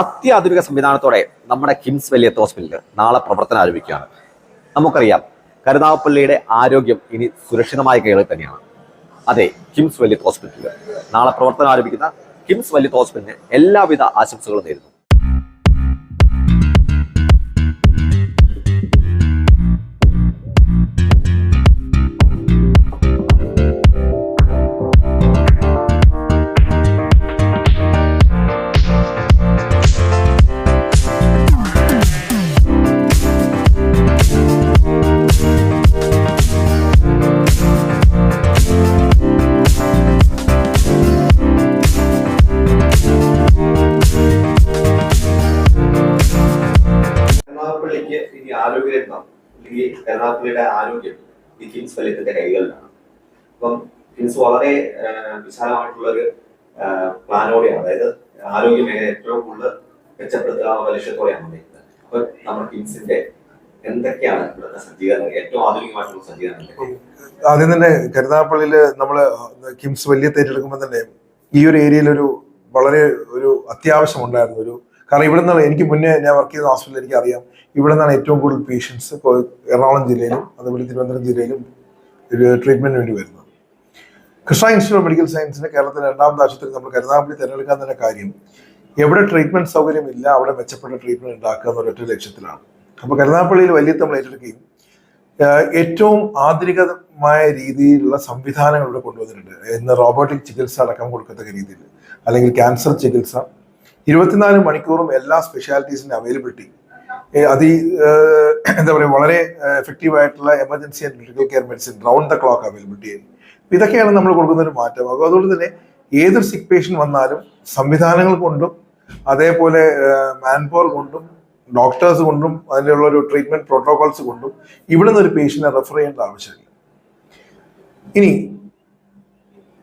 അത്യാധുനിക സംവിധാനത്തോടെ നമ്മുടെ കിംസ് വലിയത്ത് ഹോസ്പിറ്റലിൽ നാളെ പ്രവർത്തനം ആരംഭിക്കുകയാണ്. നമുക്കറിയാം കരുനാഗപ്പള്ളിയുടെ ആരോഗ്യം ഇനി സുരക്ഷിതമായ കൈകളിൽ തന്നെയാണ്. അതെ കിംസ് വലിയത്ത് ഹോസ്പിറ്റലിൽ നാളെ പ്രവർത്തനം ആരംഭിക്കുന്ന കിംസ് വലിയത്ത് ഹോസ്പിറ്റലിന് എല്ലാവിധ ആശംസകളും നേരുന്നു. അല്ലെങ്കിൽ കരുനാഗപ്പള്ളിയുടെ ആരോഗ്യം ഈ കിംസ് ഫലത്തിന്റെ കൈകളിലാണ്. അപ്പം കിംസ് വളരെ വിശാലമായിട്ടുള്ള ഒരു പ്ലാനോടെയാണ്. അതായത് ആരോഗ്യ മേഖല ഏറ്റവും കൂടുതൽ മെച്ചപ്പെടുത്തുക എന്നുള്ള ലക്ഷ്യത്തോടെയാണ് വന്നിരിക്കുന്നത്. അപ്പൊ നമ്മുടെ കിംസിന്റെ എന്തൊക്കെയാണ് ഇവിടുത്തെ സജ്ജീകരണങ്ങൾ? ഏറ്റവും ആധുനികമായിട്ടുള്ള സജ്ജീകരണങ്ങൾ ആദ്യം തന്നെ കരുതാപ്പള്ളിയിൽ നമ്മൾ കിംസ് വലിയ തേറ്റെടുക്കുമ്പോൾ തന്നെ ഈ ഒരു ഏരിയയിൽ ഒരു വളരെ ഒരു അത്യാവശ്യം ഉണ്ടായിരുന്നു ഒരു കാരണം ഇവിടെ നിന്നാണ് എനിക്ക് മുന്നേ ഞാൻ വർക്ക് ചെയ്യുന്ന ഹോസ്പിറ്റലിൽ എനിക്ക് അറിയാം ഇവിടെ നിന്നാണ് ഏറ്റവും കൂടുതൽ പേഷ്യൻസ് എറണാകുളം ജില്ലയിലും അതുപോലെ തിരുവനന്തപുരം ജില്ലയിലും ട്രീറ്റ്മെന്റിന് വേണ്ടി വരുന്നത്. കൃഷ്ണ ഇൻസ്റ്റിറ്റ്യൂട്ട് ഓഫ് മെഡിക്കൽ സയൻസിന് കേരളത്തിലെ രണ്ടാമത്തെ ആശുപത്രി നമ്മൾ കരുനാഗപ്പള്ളി തിരഞ്ഞെടുക്കാൻ തന്നെ കാര്യം എവിടെ ട്രീറ്റ്മെന്റ് സൗകര്യം ഇല്ല അവിടെ മെച്ചപ്പെട്ട ട്രീറ്റ്മെന്റ് ഉണ്ടാക്കുക എന്ന ഒരൊറ്റ ലക്ഷ്യത്തിലാണ്. അപ്പോൾ കരുനാഗപ്പള്ളിയിൽ വലിയ നമ്മൾ ഏറ്റെടുക്കുകയും ഏറ്റവും ആധുനികമായ രീതിയിലുള്ള സംവിധാനങ്ങൾ ഇവിടെ കൊണ്ടുവന്നിട്ടുണ്ട്. ഇന്ന് റോബോട്ടിക് ചികിത്സ അടക്കം കൊടുക്കത്തക്ക രീതിയിൽ അല്ലെങ്കിൽ ക്യാൻസർ ചികിത്സ ഇരുപത്തിനാല് മണിക്കൂറും എല്ലാ സ്പെഷ്യാലിറ്റീസിന്റെ അവൈലബിലിറ്റി അതി എന്താ പറയുക വളരെ എഫക്റ്റീവ് ആയിട്ടുള്ള emergency and medical care medicine round the clock availability ആയിരുന്നു ഇതൊക്കെയാണ് നമ്മൾ കൊടുക്കുന്ന ഒരു മാറ്റം. അപ്പോൾ അതുകൊണ്ട് തന്നെ ഏതൊരു സിക്ക് പേഷ്യന്റ് വന്നാലും സംവിധാനങ്ങൾ കൊണ്ടും അതേപോലെ മാൻ പവർ കൊണ്ടും ഡോക്ടേഴ്സ് കൊണ്ടും അതിനുള്ള ഒരു ട്രീറ്റ്മെന്റ് പ്രോട്ടോകോൾസ് കൊണ്ടും ഇവിടെ നിന്ന് ഒരു പേഷ്യന്റിനെ റെഫർ ചെയ്യേണ്ട ആവശ്യമില്ല. ഇനി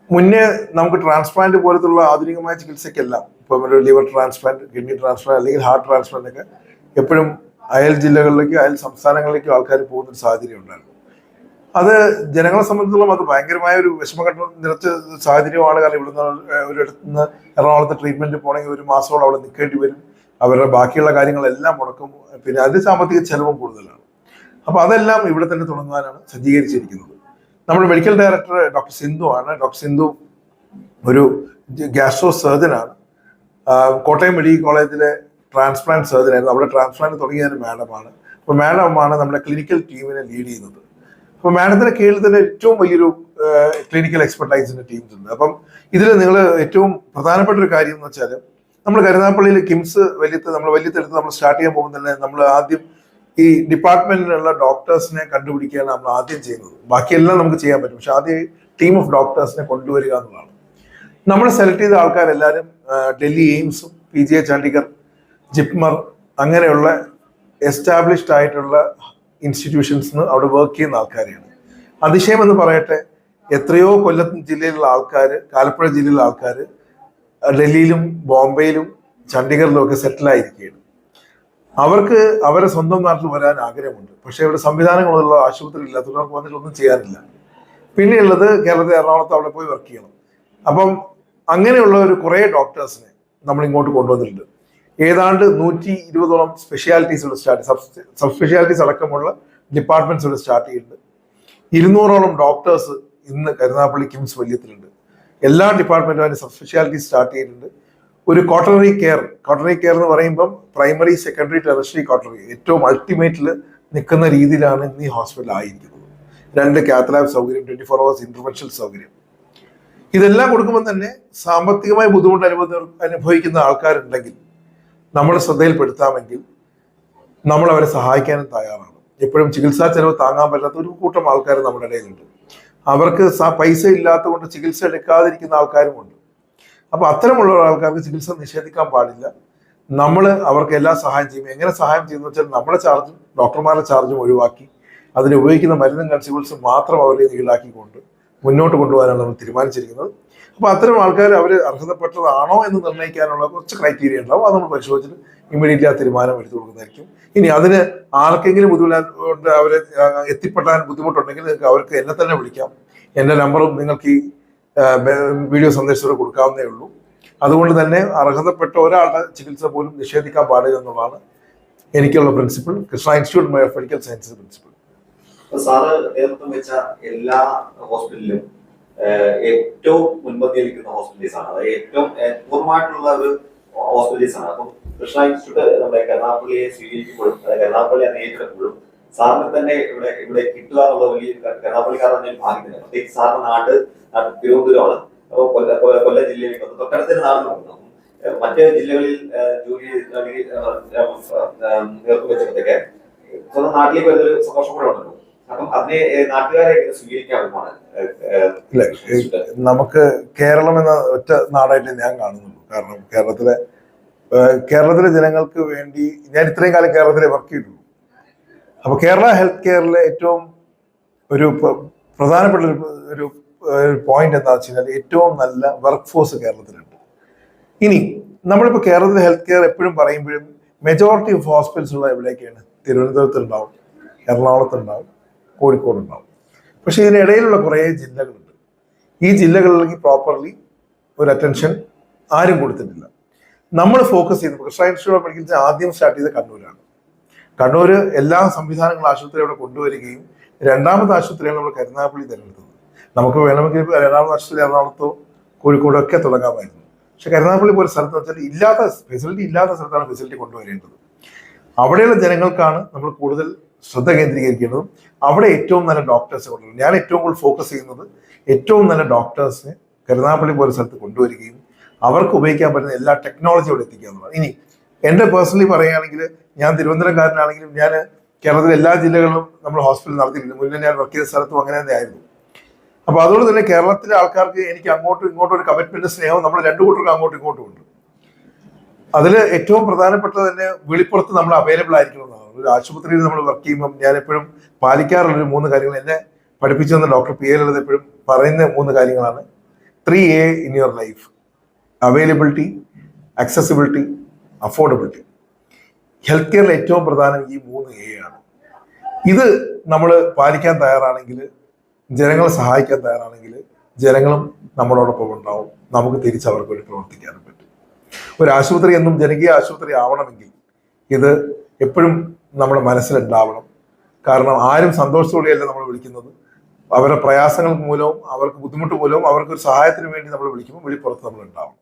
മുന്നേ നമുക്ക് ട്രാൻസ്പ്ലാന്റ് പോലത്തുള്ള ആധുനികമായ ചികിത്സയ്ക്കെല്ലാം ഇപ്പം ഒരു ലിവർ ട്രാൻസ്പ്ലാന്റ് കിഡ്നി ട്രാൻസ്പ്ലാന്റ് അല്ലെങ്കിൽ ഹാർട്ട് ട്രാൻസ്പ്ലാന്റ് ഒക്കെ എപ്പോഴും അയൽ ജില്ലകളിലേക്കും അയൽ സംസ്ഥാനങ്ങളിലേക്കും ആൾക്കാർ പോകുന്ന ഒരു സാഹചര്യം ഉണ്ടായിരുന്നു. അത് ജനങ്ങളെ സംബന്ധിച്ചിടത്തോളം അത് ഭയങ്കരമായ ഒരു വിഷമഘട്ടം നിറച്ച സാഹചര്യമാണ്. കാരണം ഇവിടുന്ന് ഒരിടത്ത് നിന്ന് എറണാകുളത്ത് ട്രീറ്റ്മെന്റ് പോകണമെങ്കിൽ ഒരു മാസത്തോളം അവിടെ നിൽക്കേണ്ടി വരും. അവരുടെ ബാക്കിയുള്ള കാര്യങ്ങളെല്ലാം മുടക്കും. പിന്നെ അതിന് സാമ്പത്തിക ചെലവും കൂടുതലാണ്. അപ്പൊ അതെല്ലാം ഇവിടെ തന്നെ തുടങ്ങാനാണ് സജ്ജീകരിച്ചിരിക്കുന്നത്. നമ്മുടെ മെഡിക്കൽ ഡയറക്ടർ ഡോക്ടർ സിന്ധു ആണ്. ഡോക്ടർ സിന്ധു ഒരു ഗ്യാസ്ട്രോ സർജനാണ്. കോട്ടയം മെഡിക്കൽ കോളേജിലെ ട്രാൻസ്പ്ലാന്റ് സർജൻ ആയിരുന്നു. അവിടെ ട്രാൻസ്പ്ലാന്റ് തുടങ്ങിയ ഒരു മാഡമാണ്. അപ്പോൾ മാഡമാണ് നമ്മുടെ ക്ലിനിക്കൽ ടീമിനെ ലീഡ് ചെയ്യുന്നത്. അപ്പോൾ മാഡത്തിന്റെ കീഴിൽ തന്നെ ഏറ്റവും വലിയൊരു ക്ലിനിക്കൽ എക്സ്പെർട്ടൈസിന്റെ ടീംസ് ഉണ്ട്. അപ്പം ഇതിൽ നിങ്ങൾ ഏറ്റവും പ്രധാനപ്പെട്ട ഒരു കാര്യം എന്ന് വെച്ചാൽ നമ്മൾ കരുനാപ്പള്ളിയിൽ കിംസ് വലിയത്ത് നമ്മൾ വലിയത്തെടുത്ത് നമ്മൾ സ്റ്റാർട്ട് ചെയ്യാൻ പോകുമ്പോൾ തന്നെ നമ്മൾ ആദ്യം ഈ ഡിപ്പാർട്ട്മെന്റിലുള്ള ഡോക്ടേഴ്സിനെ കണ്ടുപിടിക്കുകയാണ് നമ്മൾ ആദ്യം ചെയ്യുന്നത്. ബാക്കിയെല്ലാം നമുക്ക് ചെയ്യാൻ പറ്റും. പക്ഷെ ആദ്യം ടീം ഓഫ് ഡോക്ടേഴ്സിനെ കൊണ്ടുവരിക എന്നുള്ളതാണ്. നമ്മൾ സെലക്ട് ചെയ്ത ആൾക്കാരെല്ലാവരും Delhi എയിംസും P G A Chandigarh JIPMER അങ്ങനെയുള്ള എസ്റ്റാബ്ലിഷ്ഡ് ആയിട്ടുള്ള ഇൻസ്റ്റിറ്റ്യൂഷൻസിന് അവിടെ വർക്ക് ചെയ്യുന്ന ആൾക്കാരെയാണ്. അതിശയം എന്ന് പറയട്ടെ എത്രയോ കൊല്ലം ജില്ലയിലുള്ള ആൾക്കാർ ആലപ്പുഴ ജില്ലയിലുള്ള ആൾക്കാർ ഡൽഹിയിലും ബോംബെയിലും ചണ്ഡീഗഡിലും ഒക്കെ സെറ്റിൽ ആയിരിക്കുകയാണ്. അവർക്ക് അവരെ സ്വന്തം നാട്ടിൽ വരാൻ ആഗ്രഹമുണ്ട്. പക്ഷേ ഇവിടെ സംവിധാനങ്ങളുള്ള ആശുപത്രി ഇല്ലാത്തവർക്ക് അവർക്ക് വന്നിട്ട് ഒന്നും ചെയ്യാനില്ല. പിന്നെയുള്ളത് കേരളത്തിൽ എറണാകുളത്ത് അവിടെ പോയി വർക്ക് ചെയ്യണം. അപ്പം അങ്ങനെയുള്ള ഒരു കുറേ ഡോക്ടേഴ്സിനെ നമ്മൾ ഇങ്ങോട്ട് കൊണ്ടുവന്നിട്ടുണ്ട്. ഏതാണ്ട് നൂറ്റി ഇരുപതോളം സ്പെഷ്യാലിറ്റീസ് ഇവിടെ സ്റ്റാർട്ട് സബ് സ്പെഷ്യാലിറ്റീസ് അടക്കമുള്ള ഡിപ്പാർട്ട്മെന്റ്സ് ഇവിടെ സ്റ്റാർട്ട് ചെയ്യുന്നുണ്ട് ഇരുന്നൂറോളം ഡോക്ടേഴ്സ് ഇന്ന് കരുനാപ്പള്ളി കിംസ് വല്യത്തിലുണ്ട്. എല്ലാ ഡിപ്പാർട്ട്മെന്റും അതിന്റെ സബ് സ്പെഷ്യാലിറ്റീസ് സ്റ്റാർട്ട് ചെയ്തിട്ടുണ്ട്. ഒരു കോട്ടണറി കെയർ കോട്ടണറി കെയർ എന്ന് പറയുമ്പം പ്രൈമറി സെക്കൻഡറി ടെറഷറി കോട്ടണറി ഏറ്റവും അൾട്ടിമേറ്റിൽ നിൽക്കുന്ന രീതിയിലാണ് ഇന്ന് ഈ ഹോസ്പിറ്റൽ ആയിരിക്കുന്നത്. രണ്ട് കാത്തലാബ് സൗകര്യം ട്വന്റി ഫോർ അവേഴ്സ് ഇന്റർവെൻഷൽ സൗകര്യം. ഇതെല്ലാം കൊടുക്കുമ്പോൾ തന്നെ സാമ്പത്തികമായി ബുദ്ധിമുട്ട് അനുഭവ അനുഭവിക്കുന്ന ആൾക്കാരുണ്ടെങ്കിൽ നമ്മുടെ ശ്രദ്ധയിൽപ്പെടുത്താമെങ്കിൽ നമ്മൾ അവരെ സഹായിക്കാനും തയ്യാറാണ്. എപ്പോഴും ചികിത്സാ ചെലവ് താങ്ങാൻ പറ്റാത്ത ഒരു കൂട്ടം ആൾക്കാർ നമ്മുടെ ഇടയിലുണ്ട്. അവർക്ക് പൈസ ഇല്ലാത്തത് കൊണ്ട് ചികിത്സ എടുക്കാതിരിക്കുന്ന ആൾക്കാരുമുണ്ട് അപ്പോൾ അത്തരമുള്ള ആൾക്കാർക്ക് ചികിത്സ നിഷേധിക്കാൻ പാടില്ല. നമ്മൾ അവർക്ക് എല്ലാ സഹായം ചെയ്യും. എങ്ങനെ സഹായം ചെയ്യുന്നു വെച്ചാൽ നമ്മുടെ ചാർജും ഡോക്ടർമാരുടെ ചാർജും ഒഴിവാക്കി അതിന് ഉപയോഗിക്കുന്ന മരുന്നും കൺസ്യൂൾസും മാത്രം അവരെ ഈടാക്കിക്കൊണ്ട് മുന്നോട്ട് കൊണ്ടുപോകാനാണ് നമ്മൾ തീരുമാനിച്ചിരിക്കുന്നത്. അപ്പോൾ അത്തരം ആൾക്കാർ അവർ അർഹതപ്പെട്ടതാണോ എന്ന് നിർണയിക്കാനുള്ള കുറച്ച് ക്രൈറ്റീരിയ ഉണ്ടാവും. അത് നമ്മൾ പരിശോധിച്ചിട്ട് ഇമ്മീഡിയറ്റ്ലി ആ തീരുമാനം എടുത്തു കൊടുക്കുന്നതായിരിക്കും. ഇനി അതിന് ആർക്കെങ്കിലും ബുദ്ധിമുട്ട് അവരെ എത്തിപ്പെടാൻ ബുദ്ധിമുട്ടുണ്ടെങ്കിൽ നിങ്ങൾക്ക് അവർക്ക് എന്നെ തന്നെ വിളിക്കാം. എന്റെ നമ്പറും നിങ്ങൾക്ക് ഈ വീഡിയോ സന്ദേശത്തോടെ കൊടുക്കാവുന്നേ ഉള്ളൂ. അതുകൊണ്ട് തന്നെ അർഹതപ്പെട്ട ഒരാളുടെ ചികിത്സ പോലും നിഷേധിക്കാൻ പാടില്ല എന്നുള്ളതാണ് എനിക്കുള്ള principle Krishna institute of medical sciences principle sir നേതൃത്വം വെച്ച എല്ലാ ഹോസ്പിറ്റലിലും ഏറ്റവും മുൻപന്തിയിൽ നിൽക്കുന്ന ഹോസ്പിറ്റൽസ് ആണ്. അതായത് ഏറ്റവും പൂർണമായിട്ടുള്ള ഒരു ഹോസ്പിറ്റൽസ് ആണ്. അപ്പം കൃഷ്ണ ഇൻസ്റ്റിറ്റ്യൂട്ട് നമ്മുടെ കരുണാപ്പള്ളിയെ സ്വീകരിക്കുമ്പോഴും അതായത് കരുനാഗപ്പള്ളി എന്ന് ഏറ്റെടുക്കുമ്പോഴും സാറിന് തന്നെ ഇവിടെ ഇവിടെ കിട്ടുക എന്നുള്ള വലിയ കരുനാഗപ്പള്ളിക്കാരൻ തന്നെ ഭാഗ്യത്തിന്. പ്രത്യേകിച്ച് സാറിന്റെ നാട് തിരുവനന്തപുരമാണ്. അപ്പോൾ കൊല്ല കൊല്ല- ജില്ലയിലേക്ക് വന്നു. തൊട്ടടുത്ത നാട് നോക്കുന്നു മറ്റ് ജില്ലകളിൽ ജോലി നേതൃത്വം വെച്ചപ്പോഴത്തേക്ക് സ്വന്തം നാട്ടിലേക്ക് വരുന്നൊരു സന്തോഷം കൂടെ ഉണ്ടല്ലോ. ഇല്ല നമുക്ക് കേരളം എന്ന ഒറ്റ നാടായിട്ട് ഞാൻ കാണുന്നുള്ളൂ. കാരണം കേരളത്തിലെ കേരളത്തിലെ ജനങ്ങൾക്ക് വേണ്ടി ഞാൻ ഇത്രയും കാലം കേരളത്തിലെ വർക്ക് ചെയ്തിട്ടുള്ളൂ. അപ്പൊ കേരള ഹെൽത്ത് കെയറിലെ ഏറ്റവും ഒരു പ്രധാനപ്പെട്ട ഒരു ഒരു പോയിന്റ് എന്താ വെച്ച് കഴിഞ്ഞാൽ ഏറ്റവും നല്ല വർക്ക് ഫോഴ്സ് കേരളത്തിലുണ്ട്. ഇനി നമ്മളിപ്പോൾ കേരളത്തിലെ ഹെൽത്ത് കെയർ എപ്പോഴും പറയുമ്പോഴും മെജോറിറ്റി ഓഫ് ഹോസ്പിറ്റൽസ് ഉള്ള എവിടേക്കാണ് തിരുവനന്തപുരത്ത് ഉണ്ടാവും എറണാകുളത്ത് ഉണ്ടാവും കോഴിക്കോട് ഉണ്ടാവും പക്ഷെ ഇതിനിടയിലുള്ള കുറേ ജില്ലകളുണ്ട്. ഈ ജില്ലകളിലേക്ക് പ്രോപ്പർലി ഒരു അറ്റൻഷൻ ആരും കൊടുത്തിട്ടില്ല. നമ്മൾ ഫോക്കസ് ചെയ്ത് കൃഷ്ണ ഇൻസ്റ്റിറ്റ്യൂട്ട് ഓഫ് മെഡിക്കൽ ആദ്യം സ്റ്റാർട്ട് ചെയ്ത് കണ്ണൂരാണ്. കണ്ണൂർ എല്ലാ സംവിധാനങ്ങളും ആശുപത്രി അവിടെ കൊണ്ടുവരികയും രണ്ടാമത്തെ ആശുപത്രിയാണ് നമ്മൾ കരുനാഗപ്പള്ളി തിരഞ്ഞെടുത്തത്. നമുക്ക് വേണമെങ്കിൽ രണ്ടാമത്തെ ആശുപത്രി എറണാകുളത്തോ കോഴിക്കോടോ ഒക്കെ തുടങ്ങാമായിരുന്നു. പക്ഷെ കരുനാഗപ്പള്ളി പോലെ സ്ഥലത്ത് വെച്ചാൽ ഇല്ലാത്ത ഫെസിലിറ്റി ഇല്ലാത്ത സ്ഥലത്താണ് ഫെസിലിറ്റി കൊണ്ടുവരേണ്ടത്. അവിടെയുള്ള ജനങ്ങൾക്കാണ് നമ്മൾ കൂടുതൽ ശ്രദ്ധ കേന്ദ്രീകരിക്കേണ്ടതും അവിടെ ഏറ്റവും നല്ല ഡോക്ടേഴ്സ് കൊണ്ടുവരും ഞാൻ ഏറ്റവും കൂടുതൽ ഫോക്കസ് ചെയ്യുന്നത് ഏറ്റവും നല്ല ഡോക്ടേഴ്സിനെ കരുനാഗപ്പള്ളി പോലെ സ്ഥലത്ത് കൊണ്ടുവരികയും അവർക്ക് ഉപയോഗിക്കാൻ പറ്റുന്ന എല്ലാ ടെക്നോളജിയും അവിടെ എത്തിക്കുക എന്നുള്ളത് ഇനി എന്റെ പേഴ്സണലി പറയുകയാണെങ്കിൽ ഞാൻ തിരുവനന്തപുരംകാരനാണെങ്കിലും ഞാൻ കേരളത്തിലെ എല്ലാ ജില്ലകളിലും നമ്മൾ ഹോസ്പിറ്റൽ നടത്തിയിട്ടുണ്ട്. മുന്നേ ഞാൻ വർക്ക് ചെയ്ത സ്ഥലത്തും അങ്ങനെ തന്നെ ആയിരുന്നു. അപ്പോൾ അതുകൊണ്ട് തന്നെ കേരളത്തിലെ ആൾക്കാർക്ക് എനിക്ക് അങ്ങോട്ടും ഇങ്ങോട്ടും ഒരു കമ്മിറ്റ്മെന്റ് സ്നേഹം നമ്മൾ രണ്ടു കൂട്ടർക്കും അങ്ങോട്ടും ഇങ്ങോട്ടും ഉണ്ട്. അതിൽ ഏറ്റവും പ്രധാനപ്പെട്ടത് തന്നെ വെളിപ്പുറത്ത് നമ്മൾ അവൈലബിൾ ആയിരിക്കണം എന്നാണ് ഒരു ആശുപത്രിയിൽ നമ്മൾ വർക്ക് ചെയ്യുമ്പം ഞാൻ എപ്പോഴും പാലിക്കാറുള്ള ഒരു മൂന്ന് കാര്യങ്ങൾ. എന്നെ പഠിപ്പിച്ചു തന്ന ഡോക്ടർ പി എൽ എപ്പോഴും പറയുന്ന മൂന്ന് കാര്യങ്ങളാണ്. Three A in your life availability accessibility affordability health കെയറിൽ ഏറ്റവും പ്രധാനം ഈ മൂന്ന് എ ആണ്. ഇത് നമ്മൾ പാലിക്കാൻ തയ്യാറാണെങ്കിൽ ജനങ്ങളെ സഹായിക്കാൻ തയ്യാറാണെങ്കിൽ ജനങ്ങളും നമ്മളോടൊപ്പം ഉണ്ടാവും. നമുക്ക് തിരിച്ച് അവർക്ക് വേണ്ടി പ്രവർത്തിക്കാനും ഒരു ആശുപത്രി എന്നും ജനകീയ ആശുപത്രി ആവണമെങ്കിൽ ഇത് എപ്പോഴും നമ്മുടെ മനസ്സിലുണ്ടാവണം. കാരണം ആരും സന്തോഷത്തോടെയല്ല നമ്മൾ വിളിക്കുന്നത്. അവരുടെ പ്രയാസങ്ങൾ മൂലവും അവർക്ക് ബുദ്ധിമുട്ട് മൂലവും അവർക്ക് ഒരു സഹായത്തിന് വേണ്ടി നമ്മൾ വിളിക്കുമ്പോൾ വിളിപ്പുറത്ത് നമ്മൾ ഉണ്ടാവണം.